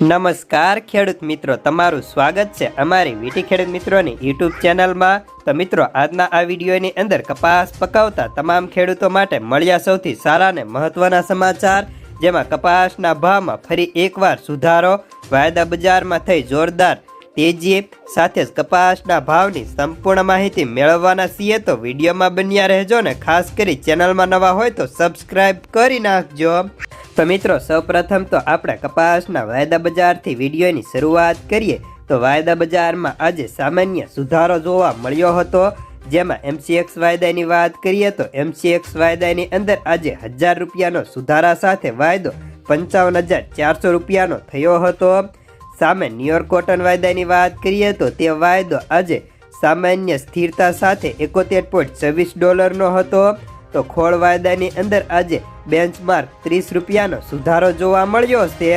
નમસ્કાર ખેડૂત મિત્રો, તમારું સ્વાગત છે અમારી વીટી ખેડૂત મિત્રોની યુટ્યુબ ચેનલમાં. તો મિત્રો, આજના આ વિડીયોની અંદર કપાસ પકાવતા તમામ ખેડૂતો માટે મળ્યા સૌથી સારા અને મહત્વના સમાચાર. જેમાં કપાસના ભાવમાં ફરી એકવાર સુધારો, વાયદા બજારમાં થઈ જોરદાર તેજી સાથે જ કપાસના ભાવની સંપૂર્ણ માહિતી મેળવવાના છીએ તો વિડીયોમાં બન્યા રહેજો ને ખાસ કરી ચેનલમાં નવા હોય તો સબસ્ક્રાઈબ કરી નાખજો. તો મિત્રો, સૌપ્રથમ તો આપણે કપાસના વાયદા બજારથી વિડીયોની શરૂઆત કરીએ. તો વાયદા બજારમાં આજે સામાન્ય સુધારો જોવા મળ્યો હતો. જેમાં એમસીએક્સ વાયદાની વાત કરીએ તો એમસીએક્સ વાયદાની અંદર આજે હજાર રૂપિયાનો સુધારા સાથે વાયદો પંચાવન હજાર ચારસો રૂપિયાનો થયો હતો. સામે ન્યુયોર્ક કોટન વાયદાની વાત કરીએ તો તે વાયદો આજે સામાન્ય સ્થિરતા સાથે એકોતેર પોઈન્ટ છવ્વીસ ડોલરનો હતો. તો ખોળ વાયદાની અંદર આજે બેન્ચમાર્ક ત્રીસ રૂપિયાનો સુધારો જોવા મળ્યો છે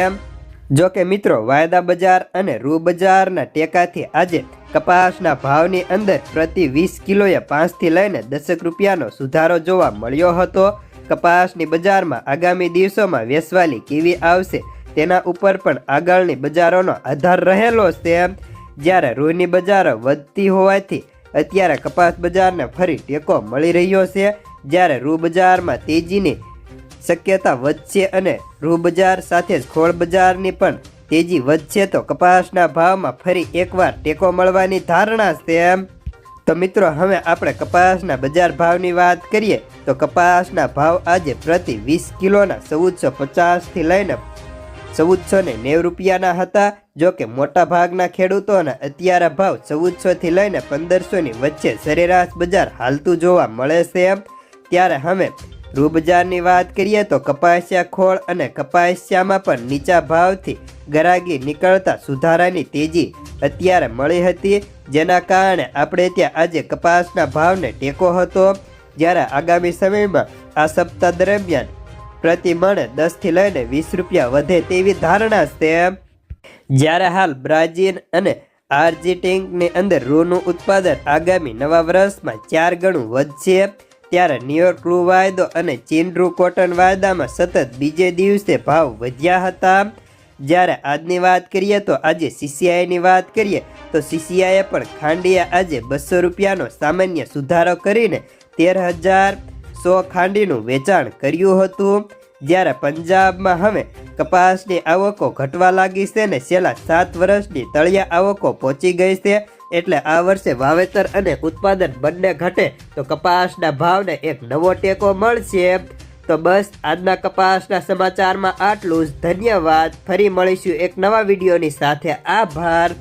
જો કે મિત્રો, વાયદા બજાર અને રૂ બજારના ટેકાથી આજે કપાસના ભાવની અંદર પ્રતિ વીસ કિલોએ પાંચથી લઈને દસેક રૂપિયાનો સુધારો જોવા મળ્યો હતો. કપાસની બજારમાં આગામી દિવસોમાં વેસવાલી કેવી આવશે તેના ઉપર પણ આગળની બજારોનો આધાર રહેલો છે જ્યારે રૂની બજારો વધતી હોવાથી અત્યારે કપાસ બજારને ફરી ટેકો મળી રહ્યો છે. જ્યારે રૂ બજારમાં તેજીની શક્યતા વધશે અને રૂ બજાર સાથે જ ખોળ બજારની પણ તેજી વધશે, તો કપાસના ભાવમાં ફરી એકવાર ટેકો મળવાની ધારણા છે એમ. તો મિત્રો, હવે આપણે કપાસના બજાર ભાવની વાત કરીએ, તો કપાસના ભાવ આજે પ્રતિ વીસ કિલોના ચૌદસો પચાસથી લઈને ચૌદસો ને નેવ રૂપિયાના હતા. જો કે મોટા ભાગના ખેડૂતોના અત્યારે ભાવ ચૌદસોથી લઈને પંદરસોની વચ્ચે સરેરાશ બજાર હાલતું જોવા મળે છે એમ. ત્યારે હવે રૂબજારની વાત કરીએ તો કપાસિયા ખોળ અને કપાસિયામાં પણ નીચા ભાવથી ગરાગી નીકળતા સુધારાની તેજી અત્યારે મળી હતી, જેના કારણે આપણે ત્યાં આજે કપાસના ભાવને ટેકો હતો. જ્યારે આગામી સમયમાં આ સપ્તાહ દરમિયાન પ્રતિ મણે દસથી લઈને વીસ રૂપિયા વધે તેવી ધારણા છે. જ્યારે હાલ બ્રાઝીલ અને આર્જેન્ટિંગની અંદર રૂનું ઉત્પાદન આગામી નવા વર્ષમાં ચાર ગણું વધશે. ત્યારે ન્યુયોર્ક રૂ વાયદો અને ચીન રૂ કોટન વાયદામાં સતત બીજે દિવસે ભાવ વધ્યા હતા. જ્યારે આજની વાત કરીએ તો આજે સીસીઆઈની વાત કરીએ તો સીસીઆઈએ પણ ખાંડીએ આજે બસો રૂપિયાનો સામાન્ય સુધારો કરીને તેર હજાર સો ખાંડીનું વેચાણ કર્યું હતું. જ્યારે પંજાબમાં હવે કપાસની આવકો ઘટવા લાગી છે ને છેલ્લા સાત વર્ષની તળિયા આવકો પહોંચી ગઈ છે. એટલે આ વર્ષે વાવેતર અને ઉત્પાદન બંને ઘટે, તો કપાસના ભાવને એક નવો ટેકો મળશે. તો બસ, આજના કપાસના સમાચારમાં આટલું જ. ધન્યવાદ. ફરી મળીશું એક નવા વિડીયોની સાથે. આભાર.